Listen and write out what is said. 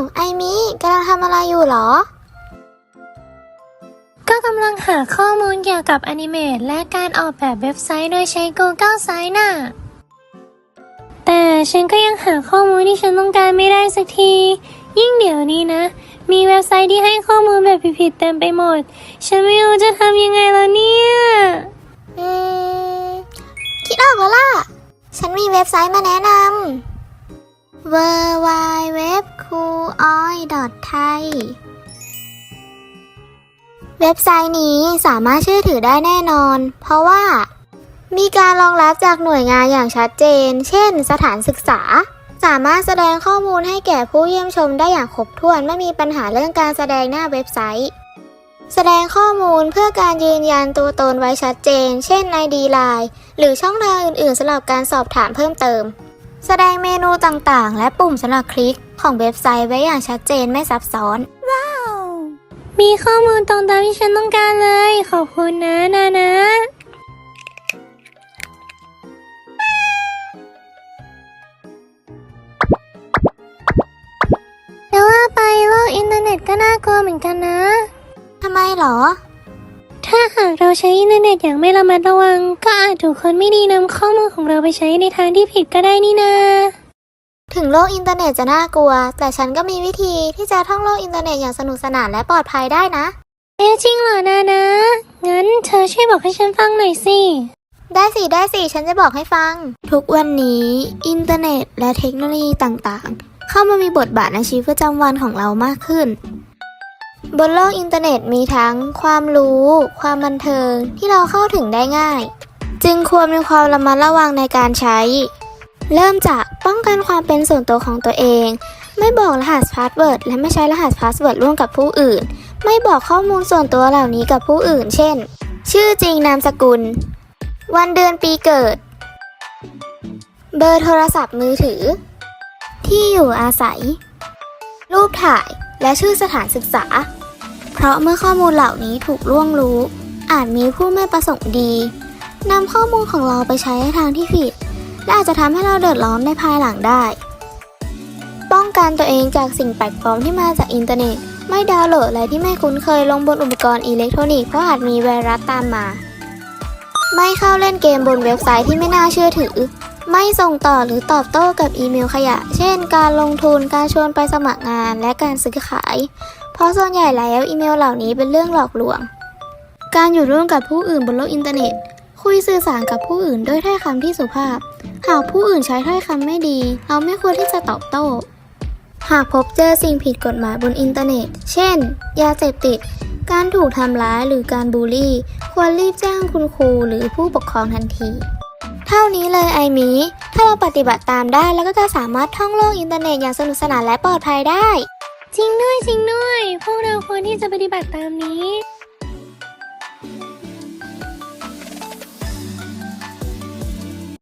ำอะไรอยู่เหรอ ก็กำลังหาข้อมูลเกี่ยวกับอนิเมตและการออกแบบเว็บไซต์โดยใช้ Google Sites น่ะ แต่ฉันก็ยังหาข้อมูลที่ฉันต้องการไม่ได้สักที ยิ่งเดี๋ยวนี้นะ มีเว็บไซต์ที่ให้ข้อมูลแบบผิดๆเต็มไปหมด ฉันไม่รู้จะทำยังไงแล้วเนี่ย อืม คิดออกแล้วล่ะ ฉันมีเว็บไซต์มาแนะนำ w w w c o o i t h a i เว็บไซต์นี้สามารถเชื่อถือได้แน่นอน เพราะว่า มีการรองรับจากหน่วยงานอย่างชัดเจน เช่น สถานศึกษา สามารถแสดงข้อมูลให้แก่ผู้เยี่ยมชมได้อย่างครบถ้วนไม่มีปัญหาเรื่องการแสดงหน้าเว็บไซต์ แสดงข้อมูลเพื่อการยืนยันตัวตนไว้ชัดเจน เช่น ID Line หรือช่องทางอื่นๆสำหรับการสอบถามเพิ่มเติม แสดงเมนูต่างๆ และปุ่มสำหรับคลิกของเว็บไซต์ไว้อย่างชัดเจนไม่ซับซ้อน ว้าว มีข้อมูลตรงตามที่ฉันต้องการเลย ขอบคุณนะนะนะแต่ว่าไปโลกอินเทอร์เน็ตก็น่ากลัวเหมือนกันนะ ทำไมหรอ ถ้าหากเราใช้อินเทอร์เน็ตอย่างไม่ระมัดระวัง ก็อาจถูกคนไม่ดีนำข้อมูลของเราไปใช้ในทางที่ผิดก็ได้นี่นา ถึงโลกอินเทอร์เน็ตจะน่ากลัว แต่ฉันก็มีวิธีที่จะท่องโลกอินเทอร์เน็ตอย่างสนุกสนานและปลอดภัยได้นะ เอ๊ะจริงเหรอนะนะ งั้นเธอช่วยบอกให้ฉันฟังหน่อยสิ ได้สิ ได้สิ ฉันจะบอกให้ฟัง ทุกวันนี้อินเทอร์เน็ตและเทคโนโลยีต่างๆ เข้ามามีบทบาทในชีวิตประจำวันของเรามากขึ้น บนโลกอินเทอร์เน็ตมีทั้งความรู้ ความบันเทิงที่เราเข้าถึงได้ง่าย จึงควรมีความระมัดระวังในการใช้ เริ่มจากป้องกันความเป็นส่วนตัวของตัวเอง ไม่บอกรหัสพาสเวิร์ดและไม่ใช้รหัสพาสเวิร์ดร่วมกับผู้อื่น ไม่บอกข้อมูลส่วนตัวเหล่านี้กับผู้อื่น เช่น ชื่อจริงนามสกุล วันเดือนปีเกิด เบอร์โทรศัพท์มือถือ ที่อยู่อาศัย รูปถ่าย และชื่อสถานศึกษา เพราะเมื่อข้อมูลเหล่านี้ถูกล่วงรู้ อาจมีผู้ไม่ประสงค์ดีนำข้อมูลของเราไปใช้ในทางที่ผิด และอาจจะทำให้เราเดือดร้อนในภายหลังได้ ป้องกันตัวเองจากสิ่งแปลกปลอมที่มาจากอินเทอร์เน็ต ไม่ดาวน์โหลดอะไรที่ไม่คุ้นเคยลงบนอุปกรณ์อิเล็กทรอนิกส์เพราะอาจมีไวรัสตามมา ไม่เข้าเล่นเกมบนเว็บไซต์ที่ไม่น่าเชื่อถือ ไม่ส่งต่อหรือตอบโต้กับอีเมลขยะ เช่น การลงทุน การชวนไปสมัครงาน และการซื้อขาย เพราะส่วนใหญ่แล้วอีเมลเหล่านี้เป็นเรื่องหลอกลวง การอยู่ร่วมกับผู้อื่นบนโลกอินเทอร์เน็ต คุยสื่อสารกับผู้อื่นด้วยถ้อยคำที่สุภาพ หากผู้อื่นใช้ถ้อยคำไม่ดี เราไม่ควรที่จะตอบโต้ หากพบเจอสิ่งผิดกฎหมายบนอินเทอร์เน็ต เช่น ยาเสพติด การถูกทำร้ายหรือการบูลลี่ ควรรีบแจ้งคุณครูหรือผู้ปกครองทันที ท่านี้เลยไอมี ถ้าเราปฏิบัติตามได้แล้วก็จะสามารถท่องโลกอินเทอร์เน็ตอย่างสนุกสนานและปลอดภัยได้ จริงด้วยจริงด้วย พวกเราควรที่จะปฏิบัติตามนี้